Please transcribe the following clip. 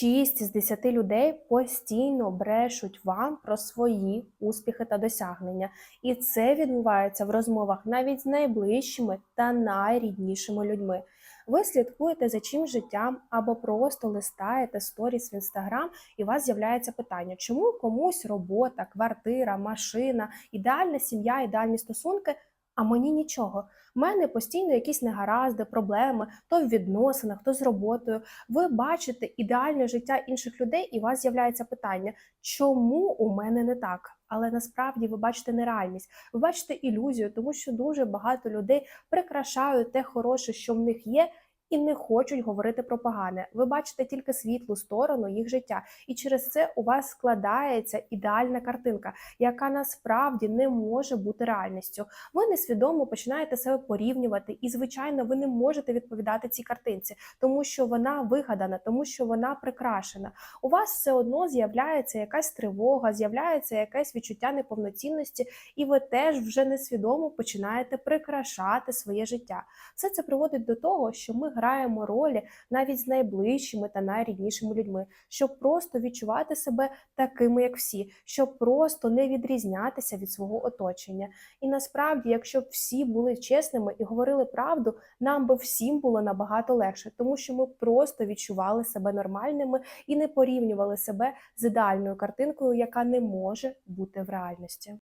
6 з 10 людей постійно брешуть вам про свої успіхи та досягнення. І це відбувається в розмовах навіть з найближчими та найріднішими людьми. Ви слідкуєте за чим життям або просто листаєте сторіс в інстаграм, і у вас з'являється питання, чому комусь робота, квартира, машина, ідеальна сім'я, ідеальні стосунки, а мені нічого. У мене постійно якісь негаразди, проблеми, то в відносинах, то з роботою. Ви бачите ідеальне життя інших людей, і у вас з'являється питання, чому у мене не так? Але насправді ви бачите нереальність, ви бачите ілюзію, тому що дуже багато людей прикрашають те хороше, що в них є. І не хочуть говорити про погане. Ви бачите тільки світлу сторону їх життя, і через це у вас складається ідеальна картинка, яка насправді не може бути реальністю. Ви несвідомо починаєте себе порівнювати, і звичайно, ви не можете відповідати цій картинці, тому що вона вигадана, тому що вона прикрашена. У вас все одно з'являється якась тривога, з'являється якесь відчуття неповноцінності, і ви теж вже несвідомо починаєте прикрашати своє життя. Все це приводить до того, що ми граємо ролі навіть з найближчими та найріднішими людьми, щоб просто відчувати себе такими, як всі, щоб просто не відрізнятися від свого оточення. І насправді, якщо б всі були чесними і говорили правду, нам би всім було набагато легше, тому що ми просто відчували себе нормальними і не порівнювали себе з ідеальною картинкою, яка не може бути в реальності.